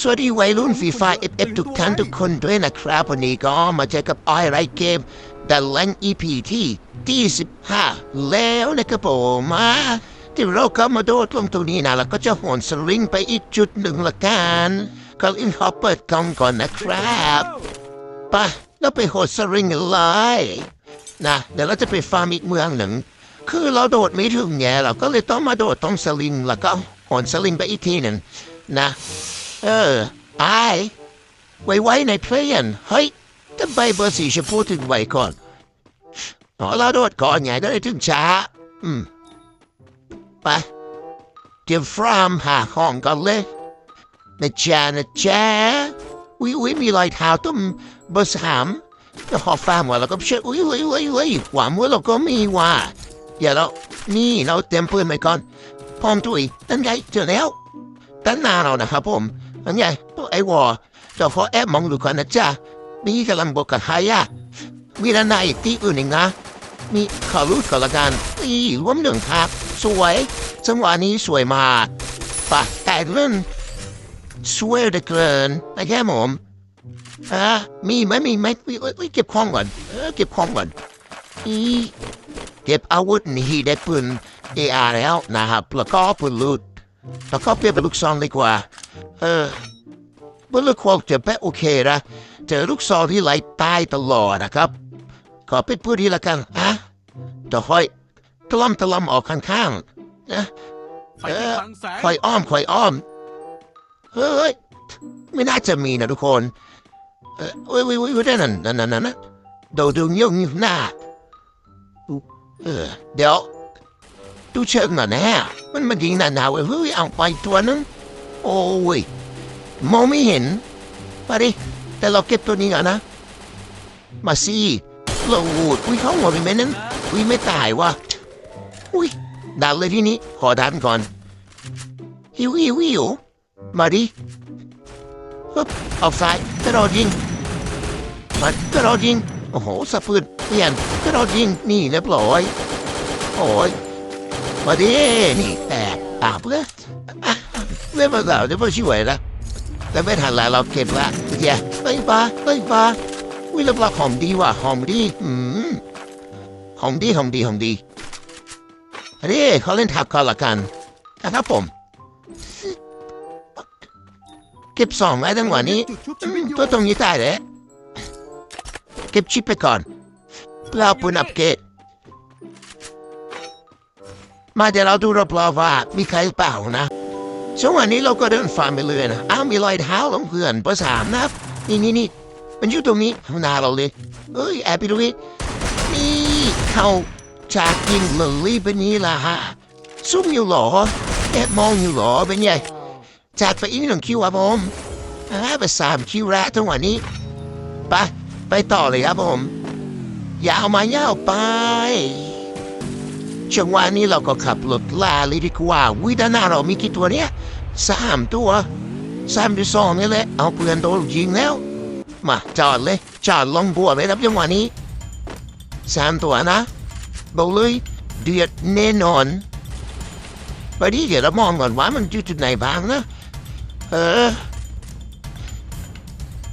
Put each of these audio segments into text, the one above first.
สวัสดีวัยรุ่นฟีฟ่าเอฟเอฟทุกท่านทุกคนด้วยนะครับ วันนี้ก็มาเจอกับไอไรเกมดันแลนอีพีที่ที่15แล้วนะครับผมมาที่เราก็มาโดดลงตรงนี้นะแล้วก็จะโหนสลิงไปอีกจุดหนึ่งละกันก็อินขอเปิดกล้องก่อนนะครับไปะเราไปโหนสลิงเลยนะเดี๋ยวเราจะไปฟาร์มอีกเมืองหนึ่ง คือเราโดดไม่ถึงไงเราก็เลยต้องมาโดดตรงสลิง แล้วก็โหนสลิงไปอีกทีหนึ่งนะ เออไอายไว้ไว้ในเพลนเฮ้ยทำไมเบอร์สี่จะพูดถึงไว้ก่อนอ๋อเราโดดก่อนไงก็เลยถึงช้า อืม ไปเดี๋ยวฟรามหาห้องกันเลยนะจ๊ะนะจ๊ะวิวิมีรอยเท้าต้มเบอร์สามก็หอฟาร์มว่าเราก็เชื่ออุ้ยอุ้ยอุ้ยอุ้ยหวานมือเราก็มีว่าอย่าเรานี่เราเตรียมปืนไปก่อนพร้อมตุยนั่นไงเจอแล้วตั้งนานแล้วนะครับผม อันใหญ่ไอ้วอเจ้าขอแอบมองดูก่อนนะจ๊ะมีกำลังบอกกับใครอะมีด้านในอีกที่อื่นอีกนะ มีขอรู้ก่อนละกันนี่รวมหนึ่งครับ สวยจังหวะนี้สวยมากปะแต่เรื่องสวยเหลือเกินนะครับผมอะมีไหมมีไหมเอ้ยเอ้ยเอ้ยเก็บของก่อนเออเก็บของก่อนอีเก็บอาวุธนี่ได้ปืนเออาร์แล้วนะครับแล้วก็ปืนลูด แล้วก็เปลี่ยนเป็นลูกซองดีกว่า เออบุลควอลจะแปะโอเคนะเจอลูกซองที่ไหลตายตลอดนะครับ ขอเป็นผู้ดีละกันอะจะค่อยตะล่อมตะล่อมออกข้างๆนะไฟที่คลังแสงคอยอ้อมคอยอ้อม เฮ้ย ไม่น่าจะมีนะทุกคน เออเว้ยเว้ยเว้ยเว้ยนั่นนั่นนั่นนั่นนั่นโดดงยงหน้าเออเดี๋ยวดูเชิงหน่อยนะ มันมันยิงหนาหนาวเฮ้ยเอาไปตัวนึงโอ้ยมองไม่เห็นมาดิแต่เราเก็บตัวนี้ก่อนนะ มาสิเราอูดอุ้ยเขาหัวไปไหมนั้นอุ้ยไม่ตายวะอุ้ยดันเลยที่นี้ขอดันก่อนหิวหิวหิวมาดิปึ๊บออกซ้ายกระโดดยิงมากระโดดยิงโอ้โหสะพื้นเปลี่ยนกระโดดยิงนี่เรียบร้อยโอ้ย นี่แตกอ่าเพื่ออะเรื่องภาษาจะไม่ช่วยนะแต่ไม่ทันแล้วเราเก็บละเดี๋ยวไปฟ้าไปฟ้าวิลปลาหอมดีว่ะหอมดีอืมหอมดีหอมดีหอมดีอันนี้เขาเล่นทับกันละกันนะครับผม เก็บสองไว้ทั้งวันนี้ตัวตรงนี้ได้เลยเก็บชิปไปก่อนเพื่าปืนอัปเกร มาเดี๋ยวเราดูรอบๆว่ามีใครเปล่านะช่วงวันนี้เราก็เดินฟาร์มไปเลยนะอ้าวมีรอยเท้าของเพื่อนเบอร์สามนะนี่นี่นี่มันอยู่ตรงนี้ข้างหน้าเราเลยเอ้ยแอบไปดูอีกนี่เข้าจากยิงเลยเป็นนี้ล่ะฮะซุ่มอยู่หรอแอบมองอยู่หรอเป็นไงจัดไปอีกหนึ่งคิวครับผมอ่าไปสามคิวแล้วทั้งวันนี้ไปไปต่อเลยครับผมยาวมายาวไป จังหวะนี้เราก็ขับรถลาเลยดีกว่าวิด้านหน้าเรามีกี่ตัวเนี่ยสามตัวสามที่สองนี่แหละเอาเพื่อนโดนยิงแล้ว มาจอดเลยจอดลงบัวเลยครับจังหวะนี้สามตัวนะบอกเลยเดือดแน่นอนไปดิเดี๋ยวเรามองก่อนว่ามันอยู่จุดไหนบ้างนะ เออ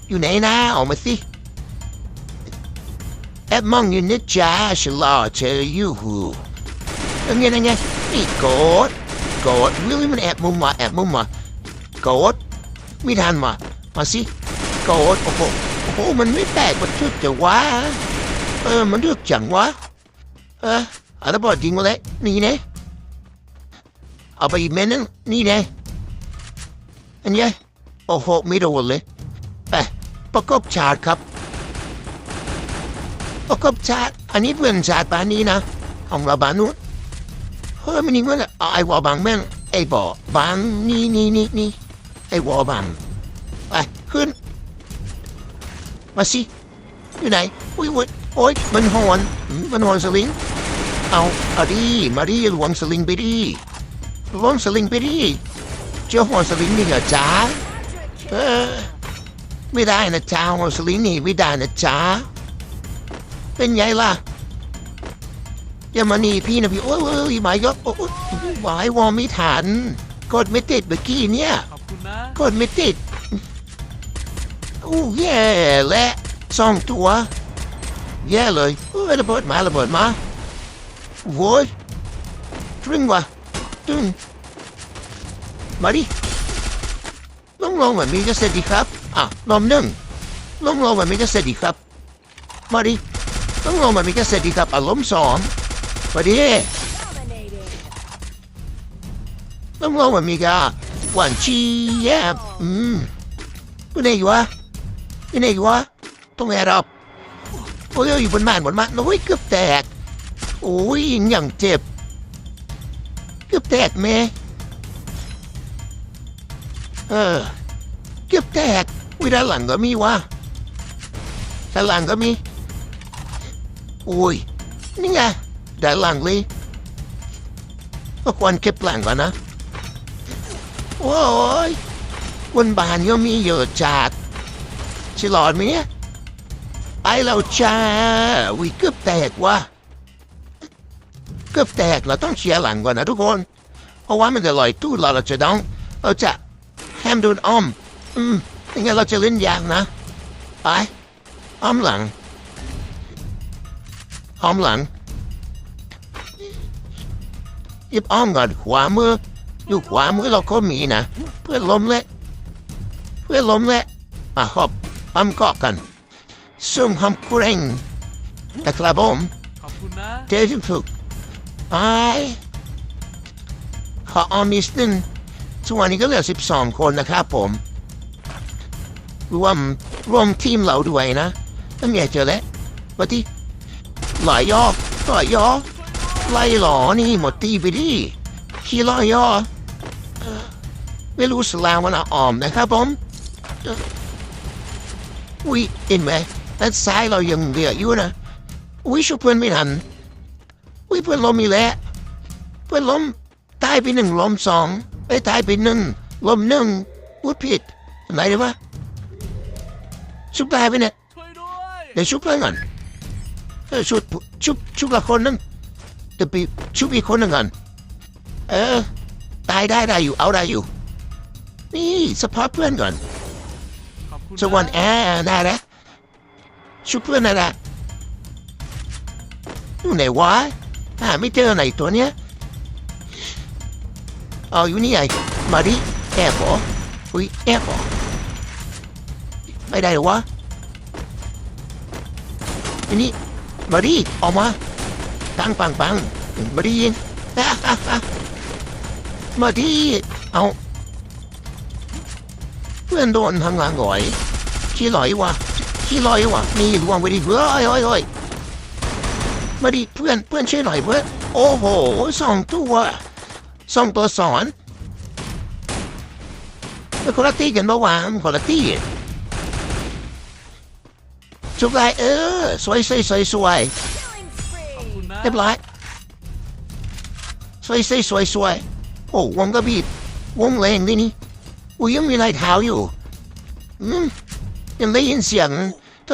อยู่ไหนนะออกมาสิแอบมองอยู่นะจ๊ะฉันรอเธออยู่หู ยังไงยังไงนี่โกดโกดวิลลี่มันแอบมุมมาแอบมุมมาโกดไม่ทันมามาสิโกดโอ้โหโอ้โหมันไม่แตกมันชุดจะวะเออมันเลือกจังวะเออเอารบิดยิงมาเลยนี่เนี่ยเอาไปอีกเม็ดนึงนี่ไงอันนี้โอ้โหไม่โดนเลยไปประกบชาร์จครับประกบชาร์จอันนี้เพื่อนชาร์จบานนี้นะของเราบานนู้น เฮ้ยมันนี่มันเอาไอ้วอบังแม่งไอ้บ่อบังนี่นี่นี่นี่ไอ้วอบังไปขึ้น มาสิอยู่ไหนอุ้ยอุ้ยโอ้ยมันหอนมันหอนสลิงเอาอาดิมาดิหลวงสลิงไปดิลงสลิงไปดิเจ้าหัวสลิงนี่เหรอจ๊ะเออไม่ได้นะจ๊ะหัวสลิงนี่ไม่ได้นะจ๊ะเป็นไงล่ะ อย่ามาหนีพี่นะพี่โอ้ยโอ้ยหมายก็โอ้ยหมายวอไม่ทันกดไม่ติดเมื่อกี้เนี่ยขอบคุณนะกดไม่ติดอู้แย่และสองตัวแย่เลยเอ้ยระเบิดมาระเบิดมาโว้ยตรึงวะตึงมาดิลงลงแบบนี้จะเสร็จดีครับอะลมหนึ่งลงลงแบบนี้จะเสร็จดีครับมาดิลงลงแบบนี้จะเสร็จดีครับอารมณ์สอง มาดิ Dominating. ลงลงแบบนี้ก็หวานชียบอืมไปไหนอยู่วะไปไหนอยู่วะต้องแอรับโอ้ยอยู่บนม่านบนม่านโอ้ยเกือบแตก โอ้ยอย่างเจ็บ เกือบแตกแม่เออ เกือบแตกวิด้านหลังก็มีวะด้านหลังก็มี โอ้ย นี่ไง ด้านหลังเลยก็ควรเก็บหลังก่อนนะ โอ้ยบนบ้านก็มีเยอะจัดฉลอดมเนี่ยไปแล้วจ้าวิเกือบแตกวะเกือบแตกเราต้องเชียร์หลังก่อนนะทุกคน เพราะว่ามันจะลอยตู้เราเราจะต้องเราจะแฮมโดนอ้อม อืมไม่งั้นเราจะเล่นยากนะ ไปอ้อมหลังอ้อมหลัง ยิบอ้อมก่อนขวามือ อยู่ขวามือเราก็มีนะ เพื่อนล้มเละเพื่อนล้มเละมาหอบปั๊มเกาะกันซุ่มหำเกรงนะครับผมขอบคุณนะเจอที่ฝึกไปขอออมนิสนึงทุกวันนี้ก็เหลือสิบสองคนนะครับผม รวมรวมทีมเราด้วยนะตั้งใหญ่เจอแล้ววันที่หลายยอกหลายยอ ไล่หลอนี่หมดตีไปดิขี้ลอยอเอ่อไม่รู้สลาวันออมนะครับผมอุ้ยเห็นไหมด้านซ้ายเรายังเหลืออยู่นะอุ้ยช่วยเพื่อนไม่ทันอุ้ยเพื่อนล้มอีกแล้วเพื่อนล้มตายไปหนึ่งล้มสองไอ้ตายไปหนึ่งล้มหนึ่งพูดผิดไหนเดี๋ยวะชุบตายไปเนี่ยช่วยด้วยเดี๋ยวชุบเพื่อนก่อนเออชุบชุบชุบละคนนึง เดี๋ยวไปชุบอีกคนหนึ่งก่อนเออ ตายได้ได้อยู่เอาได้อยู่ นี่สปอร์ตเพื่อนก่อนขอบคุณสวันแอร์ได้แล้วชุบเพื่อนได้แล้วอยู่ไหนวะหาไม่เจอไหนตัวเนี้ยเอาอยู่นี่ไงมาดิแอบเหรออุ้ยแอบเหรอไม่ได้เหรอวะอันนี้มาดิออกมา ปังปังปังมาดิยิงอะอะอะมาดิเอาเพื่อนโดนทางหลังหน่อยขี้ลอยวะขี้ลอยวะนี่รวงไปดิเฮ้ยเฮ้ยเฮ้ยมาดิเพื่อนเพื่อนช่วยหน่อยเพื่อนโอ้โหสองตัวสองตัวสอนเป็นคนละตีกันเมื่อวานคนละตีชุบไรเออสวยสวยสวยสวย เรียบร้อยสวยสวยสวยสวยโอ้วงก็บีบวงแรงดินี่อุ้ยยังมีลายเท้าอยู่อืมยังได้ยินเสียง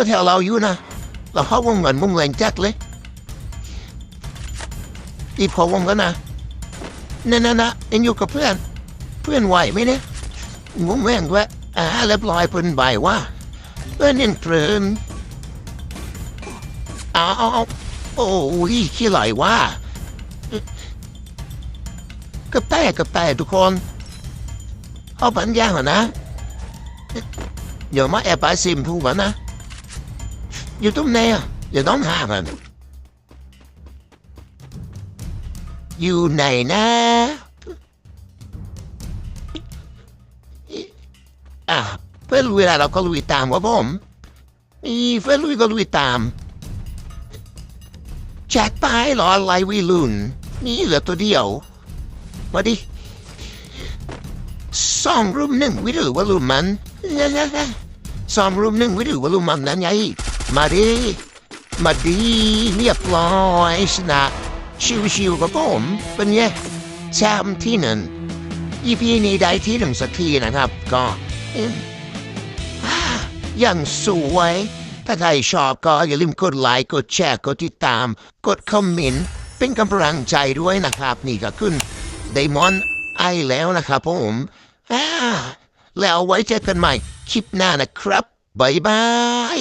แถวเราอยู่นะเราเข้าวงเหมือนวงแรงจ็คเลยอีพอวงกันนะนั่นนะนะยังอยู่กับเพื่อน เพื่อนไหวไหมเนี่ยงงแม่งด้วยอ่าเรียบร้อยเพิ่นใบว่าเพื่อนยังเพลินเอาเอาเอา โอ้ยขี้ไหลว่ากับแต่กับแต่ทุกคน เอาปัญญาเหรอนะเดี๋ยวมาแอบไปซิมพูกันะอยู่ตรงไหนอะเดี๋ยวต้องหากันอยู่ไหนนะอะเพื่อลุยแล้วเราก็ลุยตามครับผมนี่เพื่อลุยก็ลุยตาม แจ็คไปเหรออะไรวิลุนนี่เหลือตัวเดียว มาดิสองรูมหนึ่งวิหรือว่ารูมมันนะๆๆสองรูมหนึ่งวิหรือว่ารูมมันนั้นไงมาดิมาดีเรียบร้อยชนะชิวๆกับผมเป็นไงแชมป์ที่หนึ่ง EP นี้ได้ที่หนึ่งสักทีนะครับ ก็ยังสวย ถ้าใครชอบก็อย่าลืมกดไลค์ กดแชร์ กดติดตาม กดคอมเมนต์ เป็นกำลังใจด้วยนะครับ นี่ก็ขึ้นไดมอนไอแล้วนะครับผมอ่าแล้วไว้เจอกันใหม่คลิปหน้านะครับบายบาย